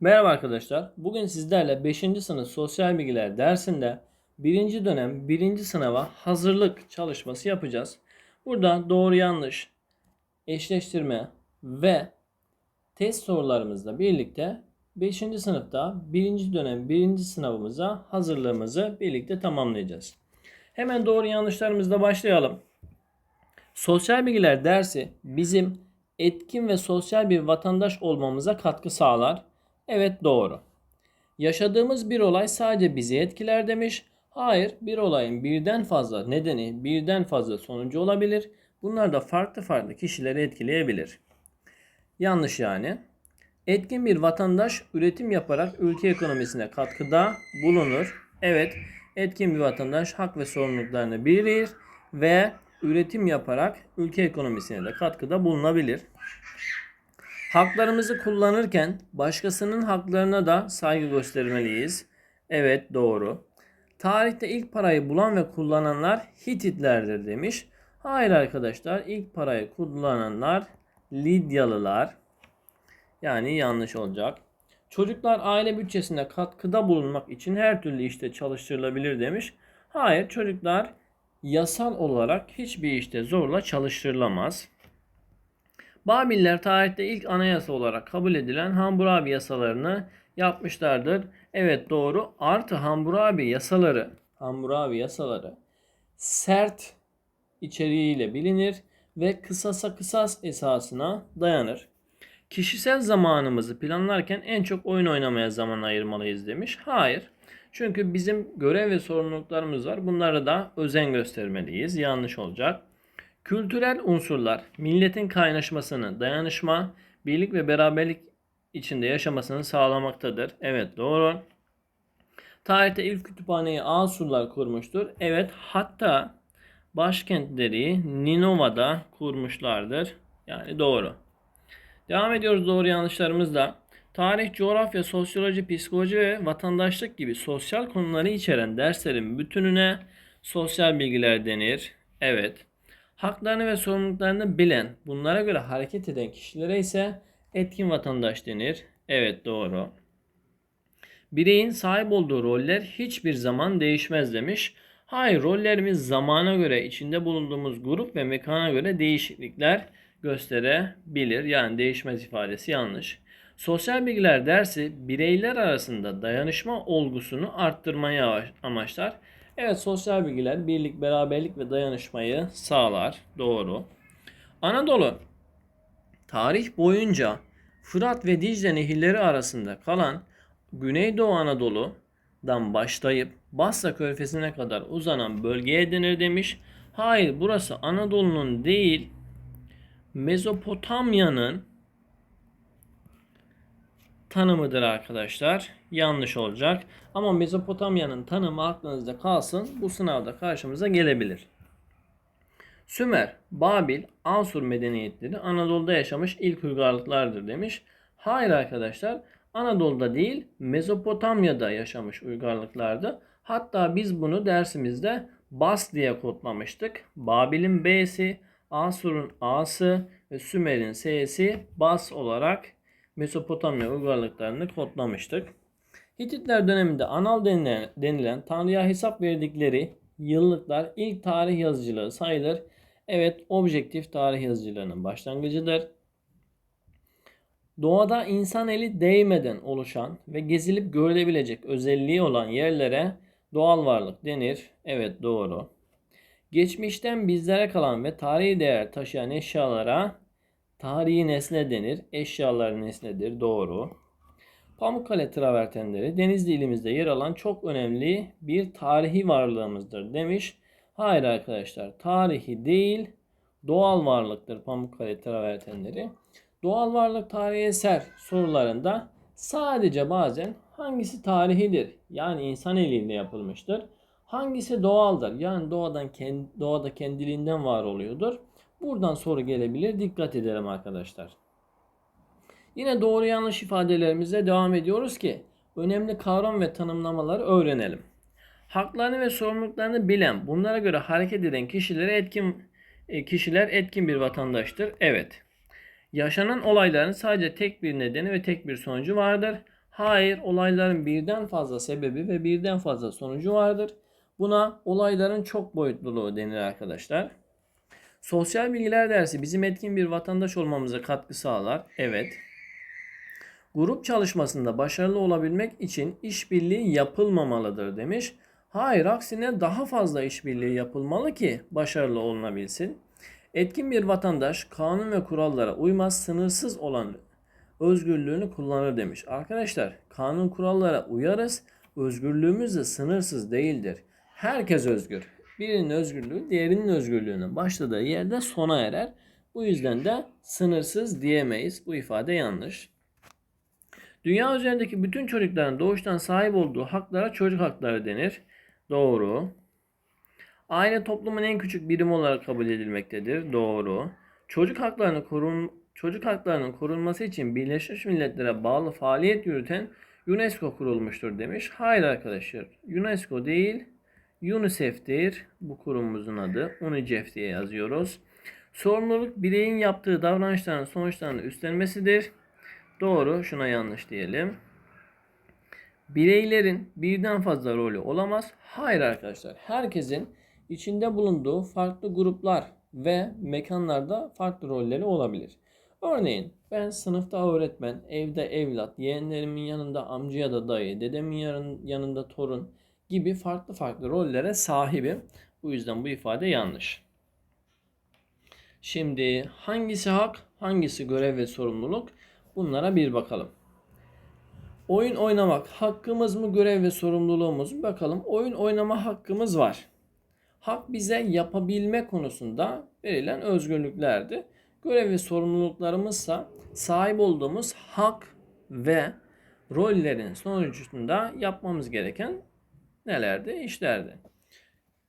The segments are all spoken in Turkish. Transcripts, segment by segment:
Merhaba arkadaşlar. Bugün sizlerle 5. sınıf sosyal bilgiler dersinde 1. dönem 1. sınava hazırlık çalışması yapacağız. Burada doğru yanlış, eşleştirme ve test sorularımızla birlikte 5. sınıfta 1. dönem 1. sınavımıza hazırlığımızı birlikte tamamlayacağız. Hemen doğru yanlışlarımızla başlayalım. Sosyal bilgiler dersi bizim etkin ve sosyal bir vatandaş olmamıza katkı sağlar. Evet doğru. Yaşadığımız bir olay sadece bizi etkiler demiş. Hayır, bir olayın birden fazla nedeni, birden fazla sonucu olabilir. Bunlar da farklı farklı kişileri etkileyebilir. Yanlış yani. Etkin bir vatandaş üretim yaparak ülke ekonomisine katkıda bulunur. Evet, etkin bir vatandaş hak ve sorumluluklarını bilir ve üretim yaparak ülke ekonomisine de katkıda bulunabilir. Haklarımızı kullanırken başkasının haklarına da saygı göstermeliyiz. Evet doğru. Tarihte ilk parayı bulan ve kullananlar Hititlerdir demiş. Hayır arkadaşlar ilk parayı kullananlar Lidyalılar. Yani yanlış olacak. Çocuklar aile bütçesine katkıda bulunmak için her türlü işte çalıştırılabilir demiş. Hayır çocuklar yasal olarak hiçbir işte zorla çalıştırılamaz. Babiller tarihte ilk anayasa olarak kabul edilen Hammurabi yasalarını yapmışlardır. Evet doğru. Artı Hammurabi yasaları, Hammurabi yasaları sert içeriğiyle bilinir ve kısasa kısas esasına dayanır. Kişisel zamanımızı planlarken en çok oyun oynamaya zaman ayırmalıyız demiş. Hayır. Çünkü bizim görev ve sorumluluklarımız var. Bunlara da özen göstermeliyiz. Yanlış olacak. Kültürel unsurlar milletin kaynaşmasını, dayanışma, birlik ve beraberlik içinde yaşamasını sağlamaktadır. Evet doğru. Tarihte ilk kütüphaneyi Asurlar kurmuştur. Evet hatta başkentleri Ninova'da kurmuşlardır. Yani doğru. Devam ediyoruz doğru yanlışlarımızla. Tarih, coğrafya, sosyoloji, psikoloji ve vatandaşlık gibi sosyal konuları içeren derslerin bütününe sosyal bilgiler denir. Evet. Haklarını ve sorumluluklarını bilen, bunlara göre hareket eden kişilere ise etkin vatandaş denir. Evet doğru. Bireyin sahip olduğu roller hiçbir zaman değişmez demiş. Hayır rollerimiz zamana göre içinde bulunduğumuz grup ve mekana göre değişiklikler gösterebilir. Yani değişmez ifadesi yanlış. Sosyal bilgiler dersi bireyler arasında dayanışma olgusunu arttırmaya amaçlar. Evet sosyal bilgiler birlik, beraberlik ve dayanışmayı sağlar. Doğru. Anadolu tarih boyunca Fırat ve Dicle nehirleri arasında kalan Güneydoğu Anadolu'dan başlayıp Basra Körfezi'ne kadar uzanan bölgeye denir demiş. Hayır burası Anadolu'nun değil Mezopotamya'nın tanımıdır arkadaşlar. Yanlış olacak. Ama Mezopotamya'nın tanımı aklınızda kalsın. Bu sınavda karşımıza gelebilir. Sümer, Babil, Asur medeniyetleri Anadolu'da yaşamış ilk uygarlıklardır demiş. Hayır arkadaşlar. Anadolu'da değil Mezopotamya'da yaşamış uygarlıklardı. Hatta biz bunu dersimizde Bas diye kodlamıştık. Babil'in B'si, Asur'un A'sı ve Sümer'in S'si Bas olarak Mesopotamya uygarlıklarını kodlamıştık. Hititler döneminde anal denilen, denilen Tanrı'ya hesap verdikleri yıllıklar ilk tarih yazıcılığı sayılır. Evet objektif tarih yazıcılığının başlangıcıdır. Doğada insan eli değmeden oluşan ve gezilip görülebilecek özelliği olan yerlere doğal varlık denir. Evet doğru. Geçmişten bizlere kalan ve tarihi değer taşıyan eşyalara tarihi nesne denir. Eşyalar nesnedir. Doğru. Pamukkale travertenleri Denizli ilimizde yer alan çok önemli bir tarihi varlığımızdır demiş. Hayır arkadaşlar tarihi değil doğal varlıktır Pamukkale travertenleri. Doğal varlık tarihi eser sorularında sadece bazen hangisi tarihidir yani insan eliyle yapılmıştır. Hangisi doğaldır yani doğadan doğada kendiliğinden var oluyordur. Buradan soru gelebilir. Dikkat edelim arkadaşlar. Yine doğru yanlış ifadelerimize devam ediyoruz ki önemli kavram ve tanımlamaları öğrenelim. Haklarını ve sorumluluklarını bilen, bunlara göre hareket eden kişilere etkin e, kişiler etkin bir vatandaştır. Evet. Yaşanan olayların sadece tek bir nedeni ve tek bir sonucu vardır. Hayır, olayların birden fazla sebebi ve birden fazla sonucu vardır. Buna olayların çok boyutluluğu denir arkadaşlar. Sosyal bilgiler dersi bizim etkin bir vatandaş olmamıza katkı sağlar. Evet. Grup çalışmasında başarılı olabilmek için işbirliği yapılmamalıdır demiş. Hayır, aksine daha fazla işbirliği yapılmalı ki başarılı olunabilsin. Etkin bir vatandaş kanun ve kurallara uymaz, sınırsız olan özgürlüğünü kullanır demiş. Arkadaşlar, kanun kurallara uyarız. Özgürlüğümüz de sınırsız değildir. Herkes özgür. Birinin özgürlüğü diğerinin özgürlüğünün başladığı yerde sona erer. Bu yüzden de sınırsız diyemeyiz. Bu ifade yanlış. Dünya üzerindeki bütün çocukların doğuştan sahip olduğu haklara çocuk hakları denir. Doğru. Aile toplumun en küçük birimi olarak kabul edilmektedir. Doğru. Çocuk haklarını korun çocuk haklarının korunması için Birleşmiş Milletler'e bağlı faaliyet yürüten UNESCO kurulmuştur demiş. Hayır arkadaşlar. UNESCO değil, UNICEF'tir bu kurumumuzun adı. UNICEF diye yazıyoruz. Sorumluluk bireyin yaptığı davranışların sonuçlarını üstlenmesidir. Doğru. Şuna yanlış diyelim. Bireylerin birden fazla rolü olamaz. Hayır arkadaşlar. Herkesin içinde bulunduğu farklı gruplar ve mekanlarda farklı rolleri olabilir. Örneğin ben sınıfta öğretmen, evde evlat, yeğenlerimin yanında amca ya da dayı, dedemin yanında torun gibi farklı farklı rollere sahibim. Bu yüzden bu ifade yanlış. Şimdi hangisi hak, hangisi görev ve sorumluluk? Bunlara bir bakalım. Oyun oynamak hakkımız mı, görev ve sorumluluğumuz mu? Bakalım. Oyun oynama hakkımız var. Hak bize yapabilme konusunda verilen özgürlüklerdi. Görev ve sorumluluklarımızsa sahip olduğumuz hak ve rollerin sonucunda yapmamız gereken nelerdi? İşlerdi.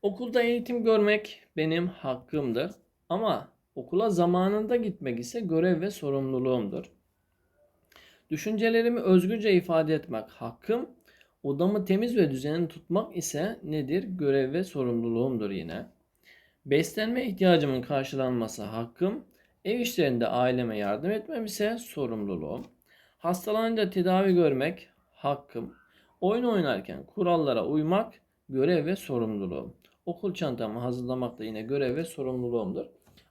Okulda eğitim görmek benim hakkımdır. Ama okula zamanında gitmek ise görev ve sorumluluğumdur. Düşüncelerimi özgürce ifade etmek hakkım. Odamı temiz ve düzenli tutmak ise nedir? Görev ve sorumluluğumdur yine. Beslenme ihtiyacımın karşılanması hakkım. Ev işlerinde aileme yardım etmem ise sorumluluğum. Hastalanınca tedavi görmek hakkım. Oyun oynarken kurallara uymak görev ve sorumluluğum. Okul çantamı hazırlamak da yine görev ve sorumluluğumdur.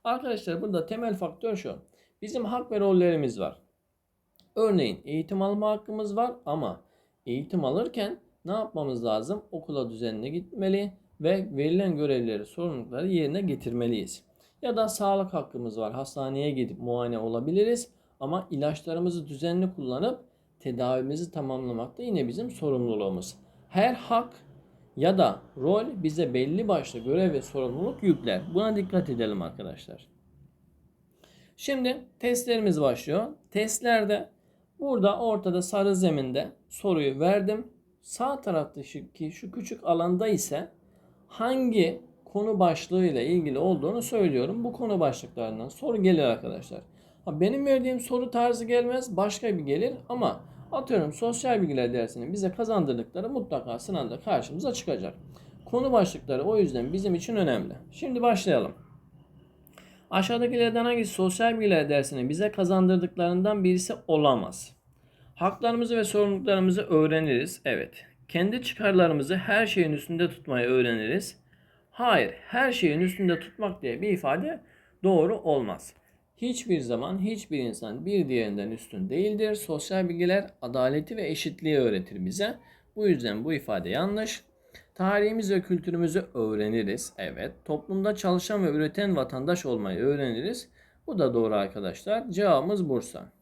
Arkadaşlar burada temel faktör şu. Bizim hak ve rollerimiz var. Örneğin eğitim alma hakkımız var ama eğitim alırken ne yapmamız lazım? Okula düzenli gitmeli ve verilen görevleri, sorumlulukları yerine getirmeliyiz. Ya da sağlık hakkımız var. Hastaneye gidip muayene olabiliriz ama ilaçlarımızı düzenli kullanıp tedavimizi tamamlamak da yine bizim sorumluluğumuz. Her hak ya da rol bize belli başlı görev ve sorumluluk yükler. Buna dikkat edelim arkadaşlar. Şimdi testlerimiz başlıyor. Testlerde burada ortada sarı zeminde soruyu verdim. Sağ taraftaki şu küçük alanda ise hangi konu başlığıyla ilgili olduğunu söylüyorum. Bu konu başlıklarından soru gelir arkadaşlar. benim verdiğim soru tarzı gelmez başka bir gelir ama atıyorum sosyal bilgiler dersinin bize kazandırdıkları mutlaka sınavda karşımıza çıkacak. Konu başlıkları o yüzden bizim için önemli. Şimdi başlayalım. Aşağıdakilerden hangisi sosyal bilgiler dersinin bize kazandırdıklarından birisi olamaz? Haklarımızı ve sorumluluklarımızı öğreniriz. Evet. Kendi çıkarlarımızı her şeyin üstünde tutmayı öğreniriz. Hayır, her şeyin üstünde tutmak diye bir ifade doğru olmaz. Hiçbir zaman hiçbir insan bir diğerinden üstün değildir. Sosyal bilgiler adaleti ve eşitliği öğretir bize. Bu yüzden bu ifade yanlış. Tarihimiz ve kültürümüzü öğreniriz. Evet. Toplumda çalışan ve üreten vatandaş olmayı öğreniriz. Bu da doğru arkadaşlar. Cevabımız Bursa.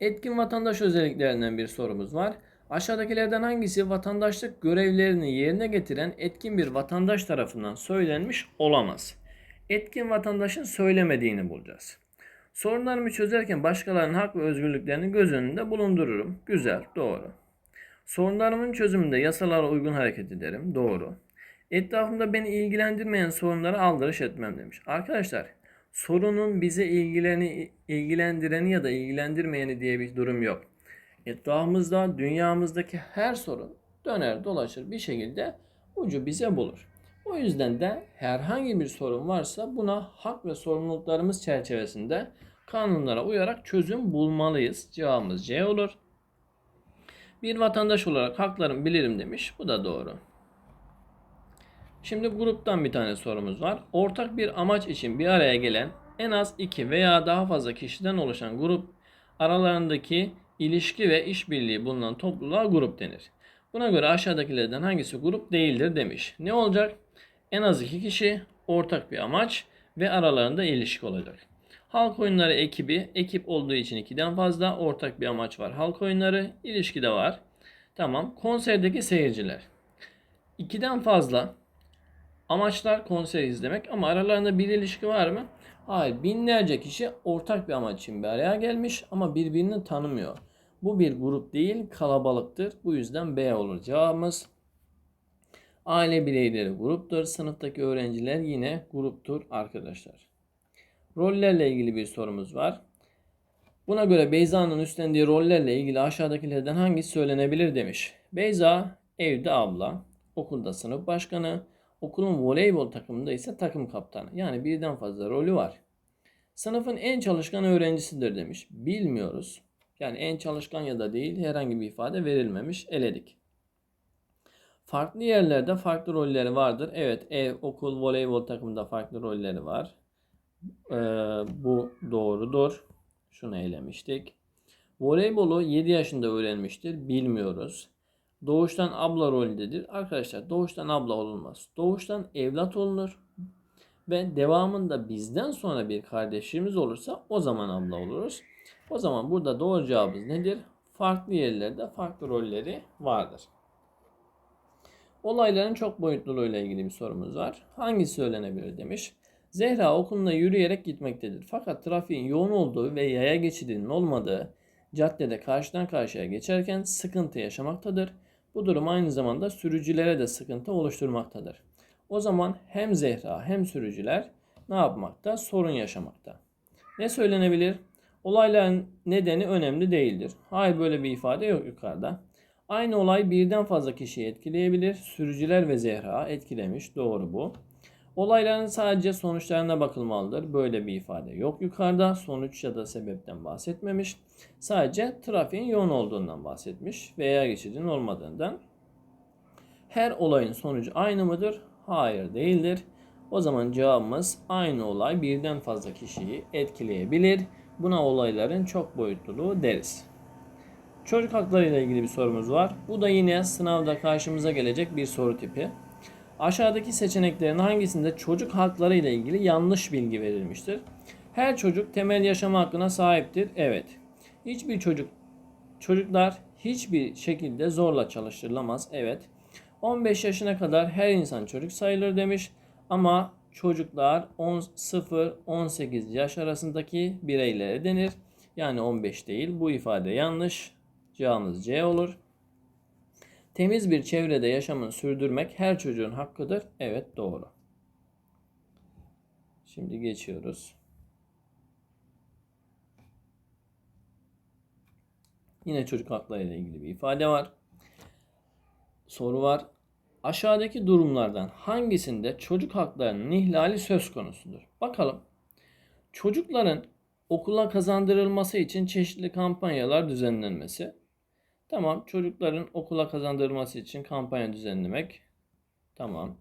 Etkin vatandaş özelliklerinden bir sorumuz var. Aşağıdakilerden hangisi vatandaşlık görevlerini yerine getiren etkin bir vatandaş tarafından söylenmiş olamaz? Etkin vatandaşın söylemediğini bulacağız. Sorunlarımı çözerken başkalarının hak ve özgürlüklerini göz önünde bulundururum. Güzel, doğru. Sorunlarımın çözümünde yasalara uygun hareket ederim. Doğru. Etrafımda beni ilgilendirmeyen sorunlara aldırış etmem demiş. Arkadaşlar sorunun bize ilgileni, ilgilendireni ya da ilgilendirmeyeni diye bir durum yok. Etrafımızda, dünyamızdaki her sorun döner dolaşır bir şekilde ucu bize bulur. O yüzden de herhangi bir sorun varsa buna hak ve sorumluluklarımız çerçevesinde kanunlara uyarak çözüm bulmalıyız. Cevabımız C olur. Bir vatandaş olarak haklarımı bilirim demiş. Bu da doğru. Şimdi gruptan bir tane sorumuz var. Ortak bir amaç için bir araya gelen en az iki veya daha fazla kişiden oluşan grup aralarındaki ilişki ve işbirliği bulunan topluluğa grup denir. Buna göre aşağıdakilerden hangisi grup değildir demiş. Ne olacak? En az iki kişi, ortak bir amaç ve aralarında ilişki olacak. Halk oyunları ekibi, ekip olduğu için ikiden fazla ortak bir amaç var. Halk oyunları, ilişki de var. Tamam. Konserdeki seyirciler. İkiden fazla amaçlar konser izlemek ama aralarında bir ilişki var mı? Hayır. Binlerce kişi ortak bir amaç için bir araya gelmiş ama birbirini tanımıyor. Bu bir grup değil, kalabalıktır. Bu yüzden B olur cevabımız. Aile bireyleri gruptur. Sınıftaki öğrenciler yine gruptur arkadaşlar. Rollerle ilgili bir sorumuz var. Buna göre Beyza'nın üstlendiği rollerle ilgili aşağıdakilerden hangisi söylenebilir demiş. Beyza evde abla, okulda sınıf başkanı, okulun voleybol takımında ise takım kaptanı. Yani birden fazla rolü var. Sınıfın en çalışkan öğrencisidir demiş. Bilmiyoruz. Yani en çalışkan ya da değil herhangi bir ifade verilmemiş. Eledik. Farklı yerlerde farklı rolleri vardır. Evet ev, okul, voleybol takımında farklı rolleri var. Ee, bu doğrudur. Şunu elemiştik. Voleybolu 7 yaşında öğrenmiştir. Bilmiyoruz. Doğuştan abla rolündedir. Arkadaşlar doğuştan abla olunmaz. Doğuştan evlat olunur. Ve devamında bizden sonra bir kardeşimiz olursa o zaman abla oluruz. O zaman burada doğru cevabımız nedir? Farklı yerlerde farklı rolleri vardır. Olayların çok boyutluluğu ile ilgili bir sorumuz var. Hangisi söylenebilir demiş. Zehra okuluna yürüyerek gitmektedir. Fakat trafiğin yoğun olduğu ve yaya geçidinin olmadığı caddede karşıdan karşıya geçerken sıkıntı yaşamaktadır. Bu durum aynı zamanda sürücülere de sıkıntı oluşturmaktadır. O zaman hem Zehra hem sürücüler ne yapmakta? Sorun yaşamakta. Ne söylenebilir? Olayların nedeni önemli değildir. Hayır böyle bir ifade yok yukarıda. Aynı olay birden fazla kişiyi etkileyebilir. Sürücüler ve Zehra etkilemiş. Doğru bu. Olayların sadece sonuçlarına bakılmalıdır. Böyle bir ifade yok yukarıda. Sonuç ya da sebepten bahsetmemiş. Sadece trafiğin yoğun olduğundan bahsetmiş veya geçidin olmadığından. Her olayın sonucu aynı mıdır? Hayır değildir. O zaman cevabımız aynı olay birden fazla kişiyi etkileyebilir. Buna olayların çok boyutluluğu deriz. Çocuk hakları ile ilgili bir sorumuz var. Bu da yine sınavda karşımıza gelecek bir soru tipi. Aşağıdaki seçeneklerin hangisinde çocuk hakları ile ilgili yanlış bilgi verilmiştir? Her çocuk temel yaşam hakkına sahiptir. Evet. Hiçbir çocuk çocuklar hiçbir şekilde zorla çalıştırılamaz. Evet. 15 yaşına kadar her insan çocuk sayılır demiş ama çocuklar 0-18 yaş arasındaki bireylere denir. Yani 15 değil. Bu ifade yanlış. Cevabımız C olur. Temiz bir çevrede yaşamını sürdürmek her çocuğun hakkıdır. Evet doğru. Şimdi geçiyoruz. Yine çocuk hakları ile ilgili bir ifade var. Soru var. Aşağıdaki durumlardan hangisinde çocuk haklarının ihlali söz konusudur? Bakalım. Çocukların okula kazandırılması için çeşitli kampanyalar düzenlenmesi. Tamam. Çocukların okula kazandırılması için kampanya düzenlemek. Tamam.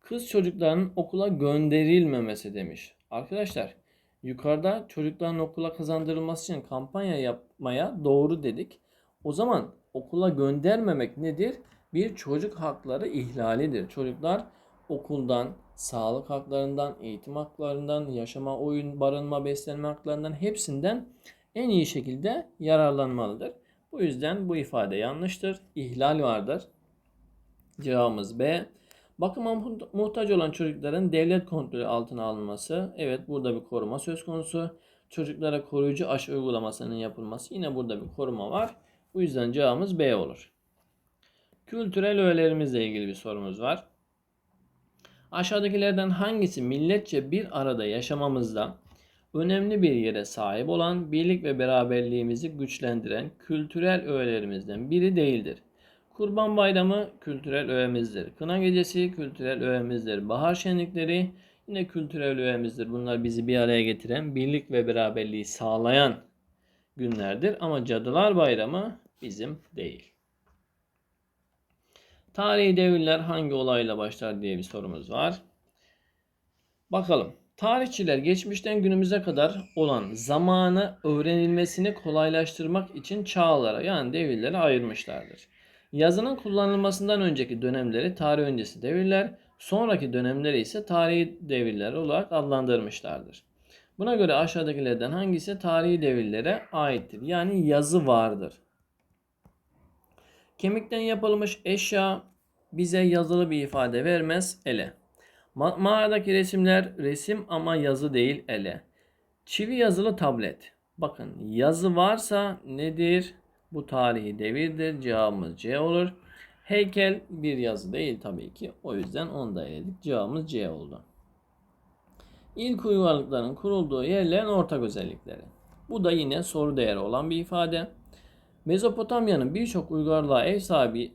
Kız çocuklarının okula gönderilmemesi demiş. Arkadaşlar yukarıda çocukların okula kazandırılması için kampanya yapmaya doğru dedik. O zaman okula göndermemek nedir? Bir çocuk hakları ihlalidir. Çocuklar okuldan, sağlık haklarından, eğitim haklarından, yaşama, oyun, barınma, beslenme haklarından hepsinden en iyi şekilde yararlanmalıdır. Bu yüzden bu ifade yanlıştır. İhlal vardır. Cevabımız B. Bakıma muhtaç olan çocukların devlet kontrolü altına alınması. Evet burada bir koruma söz konusu. Çocuklara koruyucu aşı uygulamasının yapılması. Yine burada bir koruma var. Bu yüzden cevabımız B olur. Kültürel öğelerimizle ilgili bir sorumuz var. Aşağıdakilerden hangisi milletçe bir arada yaşamamızda önemli bir yere sahip olan, birlik ve beraberliğimizi güçlendiren kültürel öğelerimizden biri değildir. Kurban Bayramı kültürel öğemizdir. Kına Gecesi kültürel öğemizdir. Bahar şenlikleri yine kültürel öğemizdir. Bunlar bizi bir araya getiren, birlik ve beraberliği sağlayan günlerdir. Ama Cadılar Bayramı bizim değil. Tarihi devirler hangi olayla başlar diye bir sorumuz var. Bakalım. Tarihçiler geçmişten günümüze kadar olan zamanı öğrenilmesini kolaylaştırmak için çağlara yani devirlere ayırmışlardır. Yazının kullanılmasından önceki dönemleri tarih öncesi devirler, sonraki dönemleri ise tarihi devirler olarak adlandırmışlardır. Buna göre aşağıdakilerden hangisi tarihi devirlere aittir? Yani yazı vardır. Kemikten yapılmış eşya bize yazılı bir ifade vermez ele. Ma- mağaradaki resimler resim ama yazı değil ele. Çivi yazılı tablet. Bakın yazı varsa nedir? Bu tarihi devirdir. Cevabımız C olur. Heykel bir yazı değil tabii ki. O yüzden onu da eledik. Cevabımız C oldu. İlk uygarlıkların kurulduğu yerlerin ortak özellikleri. Bu da yine soru değeri olan bir ifade. Mezopotamya'nın birçok uygarlığa ev sahibi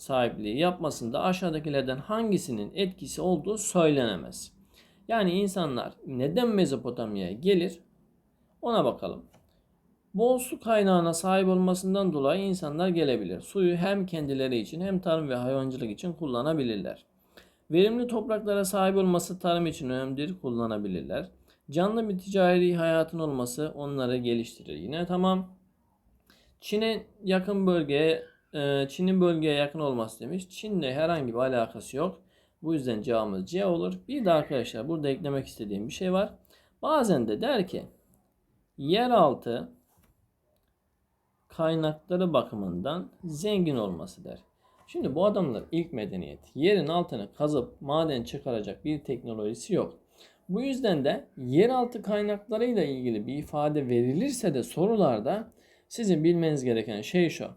sahipliği yapmasında aşağıdakilerden hangisinin etkisi olduğu söylenemez. Yani insanlar neden Mezopotamya'ya gelir? Ona bakalım. Bol su kaynağına sahip olmasından dolayı insanlar gelebilir. Suyu hem kendileri için hem tarım ve hayvancılık için kullanabilirler. Verimli topraklara sahip olması tarım için önemlidir, kullanabilirler. Canlı bir ticari hayatın olması onları geliştirir. Yine tamam. Çin'e yakın bölgeye, Çin'in bölgeye yakın olması demiş. Çin'le herhangi bir alakası yok. Bu yüzden cevabımız C olur. Bir de arkadaşlar burada eklemek istediğim bir şey var. Bazen de der ki yeraltı kaynakları bakımından zengin olması der. Şimdi bu adamlar ilk medeniyet. Yerin altını kazıp maden çıkaracak bir teknolojisi yok. Bu yüzden de yeraltı kaynaklarıyla ilgili bir ifade verilirse de sorularda sizin bilmeniz gereken şey şu.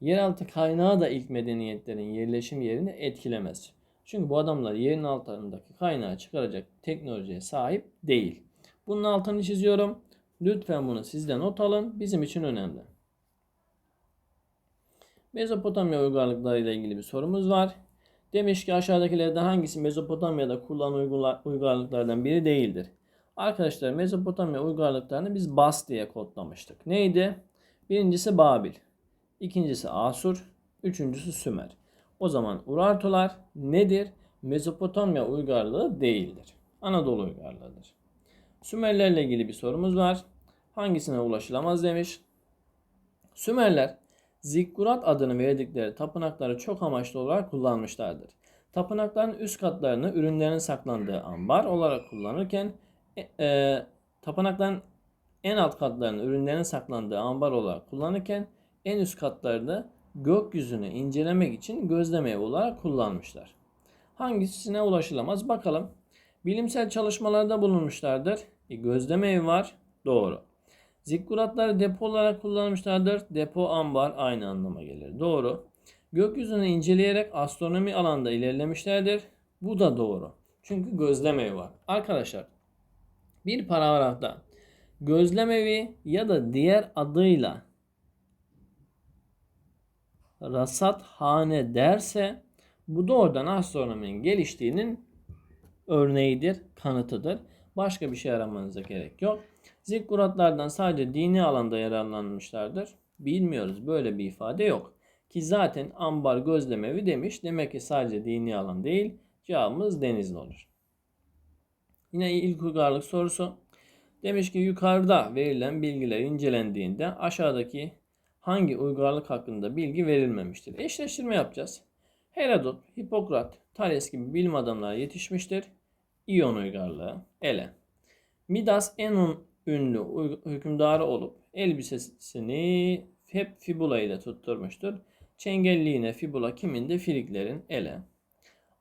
Yeraltı kaynağı da ilk medeniyetlerin yerleşim yerini etkilemez. Çünkü bu adamlar yerin altındaki kaynağı çıkaracak teknolojiye sahip değil. Bunun altını çiziyorum. Lütfen bunu sizden not alın. Bizim için önemli. Mezopotamya uygarlıkları ile ilgili bir sorumuz var. Demiş ki aşağıdakilerden hangisi Mezopotamya'da kullanılan uygarlıklardan biri değildir? Arkadaşlar Mezopotamya uygarlıklarını biz Bas diye kodlamıştık. Neydi? Birincisi Babil, ikincisi Asur, üçüncüsü Sümer. O zaman Urartular nedir? Mezopotamya uygarlığı değildir. Anadolu uygarlığıdır. Sümerlerle ilgili bir sorumuz var. Hangisine ulaşılamaz demiş. Sümerler Zikkurat adını verdikleri tapınakları çok amaçlı olarak kullanmışlardır. Tapınakların üst katlarını ürünlerin saklandığı ambar olarak kullanırken e, e, tapınakların en alt katlarını ürünlerin saklandığı ambar olarak kullanırken en üst katlarını gökyüzünü incelemek için gözlem evi olarak kullanmışlar. Hangisine ulaşılamaz bakalım. Bilimsel çalışmalarda bulunmuşlardır. E, gözlem evi var. Doğru. Zikkuratları depo olarak kullanmışlardır. Depo, ambar aynı anlama gelir. Doğru. Gökyüzünü inceleyerek astronomi alanda ilerlemişlerdir. Bu da doğru. Çünkü gözlem evi var. Arkadaşlar bir paragrafta gözlem evi ya da diğer adıyla rasathane derse bu doğrudan astronominin geliştiğinin örneğidir, kanıtıdır. Başka bir şey aramanıza gerek yok. Zikkuratlardan sadece dini alanda yararlanmışlardır. Bilmiyoruz böyle bir ifade yok. Ki zaten ambar gözlemevi demiş. Demek ki sadece dini alan değil. Cevabımız denizli olur. Yine ilk uygarlık sorusu. Demiş ki yukarıda verilen bilgiler incelendiğinde aşağıdaki hangi uygarlık hakkında bilgi verilmemiştir? Eşleştirme yapacağız. Herodot, Hipokrat, Thales gibi bilim adamları yetişmiştir. İyon uygarlığı, ele. Midas en ünlü hükümdarı olup elbisesini hep fibula ile tutturmuştur. Çengelliğine fibula kiminde Friklerin ele.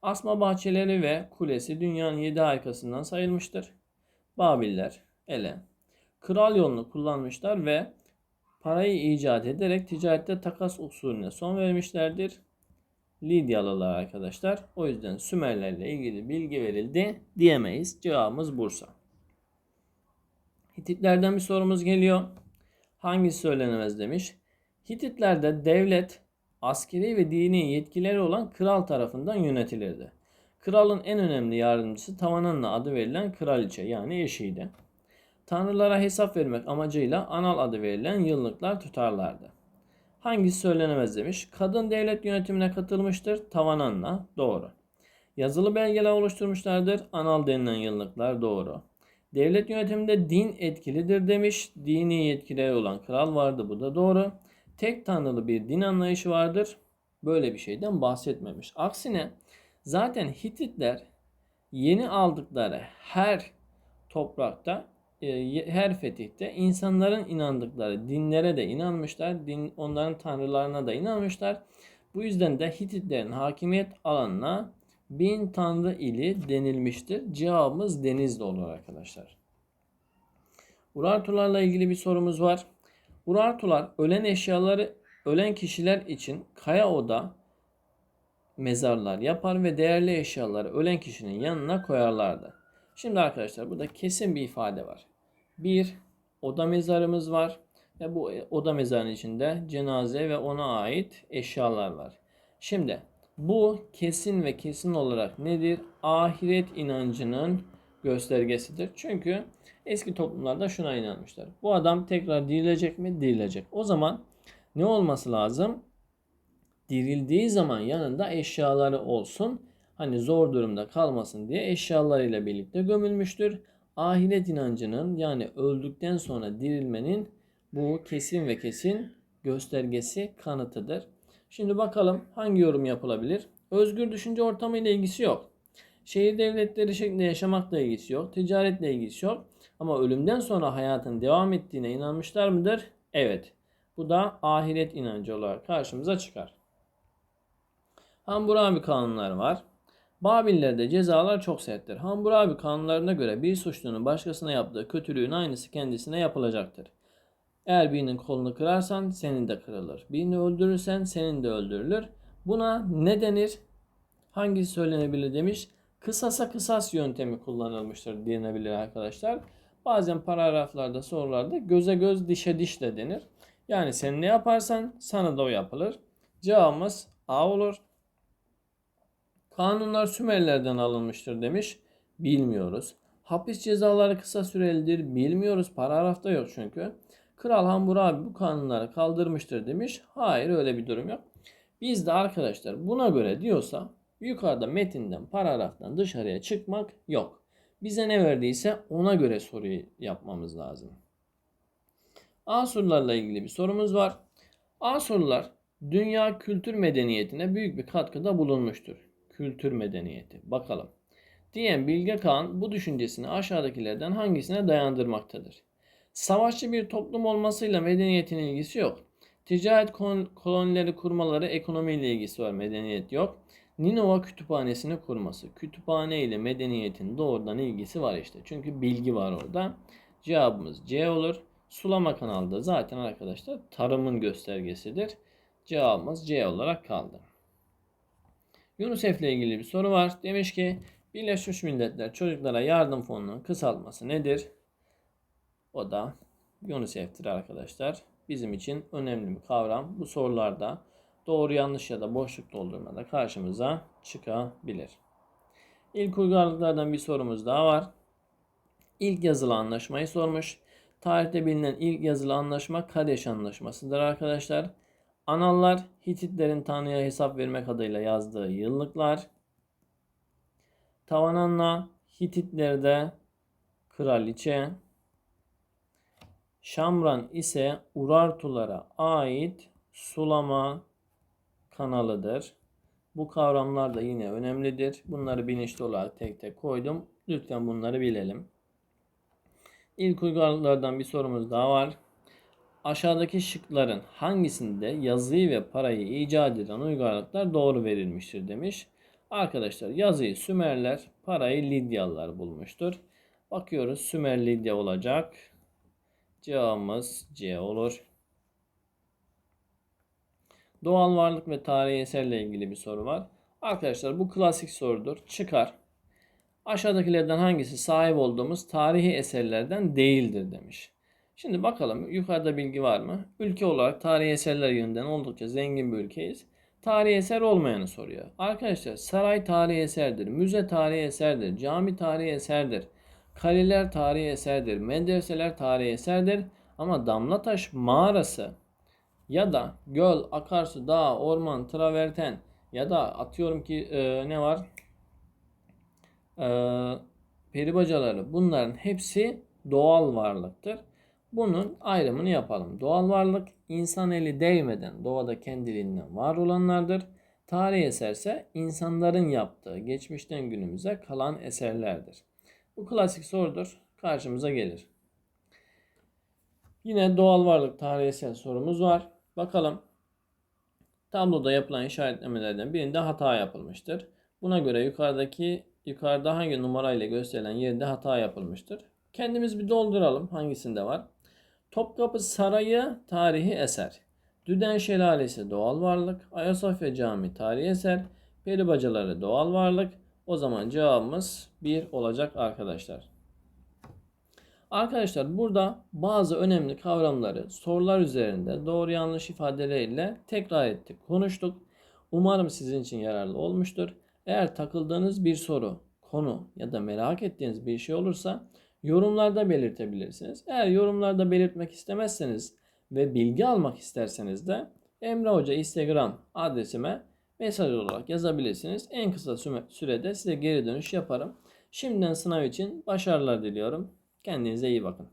Asma bahçeleri ve kulesi dünyanın yedi harikasından sayılmıştır. Babiller ele. Kral yolunu kullanmışlar ve parayı icat ederek ticarette takas usulüne son vermişlerdir. Lidyalılar arkadaşlar. O yüzden Sümerlerle ilgili bilgi verildi diyemeyiz. Cevabımız Bursa. Hititlerden bir sorumuz geliyor. Hangisi söylenemez demiş. Hititlerde devlet askeri ve dini yetkileri olan kral tarafından yönetilirdi. Kralın en önemli yardımcısı Tavananna adı verilen kraliçe yani eşiydi. Tanrılara hesap vermek amacıyla anal adı verilen yıllıklar tutarlardı. Hangisi söylenemez demiş. Kadın devlet yönetimine katılmıştır. Tavananla. Doğru. Yazılı belgeler oluşturmuşlardır. Anal denilen yıllıklar. Doğru. Devlet yönetiminde din etkilidir demiş. Dini yetkileri olan kral vardı. Bu da doğru. Tek tanrılı bir din anlayışı vardır. Böyle bir şeyden bahsetmemiş. Aksine zaten Hititler yeni aldıkları her toprakta her fetihte insanların inandıkları dinlere de inanmışlar. Din, onların tanrılarına da inanmışlar. Bu yüzden de Hititlerin hakimiyet alanına bin tanrı ili denilmiştir. Cevabımız Denizli olur arkadaşlar. Urartularla ilgili bir sorumuz var. Urartular ölen eşyaları ölen kişiler için kaya oda mezarlar yapar ve değerli eşyaları ölen kişinin yanına koyarlardı. Şimdi arkadaşlar burada kesin bir ifade var. Bir oda mezarımız var ve bu oda mezarının içinde cenaze ve ona ait eşyalar var. Şimdi bu kesin ve kesin olarak nedir? Ahiret inancının göstergesidir. Çünkü eski toplumlarda şuna inanmışlar. Bu adam tekrar dirilecek mi? Dirilecek. O zaman ne olması lazım? Dirildiği zaman yanında eşyaları olsun. Hani zor durumda kalmasın diye eşyalarıyla birlikte gömülmüştür. Ahiret inancının yani öldükten sonra dirilmenin bu kesin ve kesin göstergesi kanıtıdır. Şimdi bakalım hangi yorum yapılabilir? Özgür düşünce ortamı ile ilgisi yok. Şehir devletleri şeklinde yaşamakla ilgisi yok. Ticaretle ilgisi yok. Ama ölümden sonra hayatın devam ettiğine inanmışlar mıdır? Evet. Bu da ahiret inancı olarak karşımıza çıkar. Hammurabi kanunlar var. Babillerde cezalar çok serttir. Hammurabi kanunlarına göre bir suçlunun başkasına yaptığı kötülüğün aynısı kendisine yapılacaktır. Eğer birinin kolunu kırarsan senin de kırılır. Birini öldürürsen senin de öldürülür. Buna ne denir? Hangisi söylenebilir demiş. Kısasa kısas yöntemi kullanılmıştır denebilir arkadaşlar. Bazen paragraflarda sorularda göze göz dişe diş de denir. Yani sen ne yaparsan sana da o yapılır. Cevabımız A olur. Kanunlar Sümerlerden alınmıştır demiş. Bilmiyoruz. Hapis cezaları kısa sürelidir. Bilmiyoruz. Paragrafta yok çünkü. Kral Hammurabi bu kanunları kaldırmıştır demiş. Hayır öyle bir durum yok. Biz de arkadaşlar buna göre diyorsa yukarıda metinden, paragraftan dışarıya çıkmak yok. Bize ne verdiyse ona göre soruyu yapmamız lazım. Asurlarla ilgili bir sorumuz var. Asurlar dünya kültür medeniyetine büyük bir katkıda bulunmuştur. Kültür medeniyeti. Bakalım. Diyen Bilge Kağan bu düşüncesini aşağıdakilerden hangisine dayandırmaktadır? Savaşçı bir toplum olmasıyla medeniyetin ilgisi yok. Ticaret kolonileri kurmaları ekonomiyle ilgisi var. Medeniyet yok. Ninova kütüphanesini kurması. Kütüphane ile medeniyetin doğrudan ilgisi var işte. Çünkü bilgi var orada. Cevabımız C olur. Sulama kanalı da zaten arkadaşlar tarımın göstergesidir. Cevabımız C olarak kaldı. UNICEF ile ilgili bir soru var. Demiş ki Birleşmiş Milletler Çocuklara Yardım Fonu'nun kısaltması nedir? O da UNICEF'tir arkadaşlar. Bizim için önemli bir kavram. Bu sorularda doğru yanlış ya da boşluk doldurmada karşımıza çıkabilir. İlk uygarlıklardan bir sorumuz daha var. İlk yazılı anlaşmayı sormuş. Tarihte bilinen ilk yazılı anlaşma Kadeş Anlaşması'dır arkadaşlar. Anallar Hititlerin Tanrı'ya hesap vermek adıyla yazdığı yıllıklar. Tavananla Hititlerde kraliçe. Şamran ise Urartulara ait sulama kanalıdır. Bu kavramlar da yine önemlidir. Bunları bilinçli olarak tek tek koydum. Lütfen bunları bilelim. İlk uygarlıklardan bir sorumuz daha var. Aşağıdaki şıkların hangisinde yazıyı ve parayı icat eden uygarlıklar doğru verilmiştir demiş. Arkadaşlar yazıyı Sümerler, parayı Lidyalılar bulmuştur. Bakıyoruz Sümer Lidya olacak. Cevabımız C olur. Doğal varlık ve tarihi eserle ilgili bir soru var. Arkadaşlar bu klasik sorudur. Çıkar. Aşağıdakilerden hangisi sahip olduğumuz tarihi eserlerden değildir demiş. Şimdi bakalım yukarıda bilgi var mı? Ülke olarak tarihi eserler yönünden oldukça zengin bir ülkeyiz. Tarihi eser olmayanı soruyor. Arkadaşlar saray tarihi eserdir, müze tarihi eserdir, cami tarihi eserdir, kaleler tarihi eserdir, medreseler tarihi eserdir. Ama Damlataş mağarası ya da göl, akarsu, dağ, orman, traverten ya da atıyorum ki e, ne var? E, peri bacaları bunların hepsi doğal varlıktır. Bunun ayrımını yapalım. Doğal varlık insan eli değmeden doğada kendiliğinden var olanlardır. Tarih eserse insanların yaptığı geçmişten günümüze kalan eserlerdir. Bu klasik sorudur. Karşımıza gelir. Yine doğal varlık tarihsel sorumuz var. Bakalım. Tabloda yapılan işaretlemelerden birinde hata yapılmıştır. Buna göre yukarıdaki yukarıda hangi numarayla gösterilen yerde hata yapılmıştır? Kendimiz bir dolduralım hangisinde var. Topkapı Sarayı tarihi eser. Düden Şelalesi doğal varlık. Ayasofya Camii tarihi eser. Peri bacaları doğal varlık. O zaman cevabımız 1 olacak arkadaşlar. Arkadaşlar burada bazı önemli kavramları sorular üzerinde doğru yanlış ifadeleriyle tekrar ettik, konuştuk. Umarım sizin için yararlı olmuştur. Eğer takıldığınız bir soru, konu ya da merak ettiğiniz bir şey olursa yorumlarda belirtebilirsiniz. Eğer yorumlarda belirtmek istemezseniz ve bilgi almak isterseniz de Emre Hoca Instagram adresime mesaj olarak yazabilirsiniz. En kısa sürede size geri dönüş yaparım. Şimdiden sınav için başarılar diliyorum. Kendinize iyi bakın.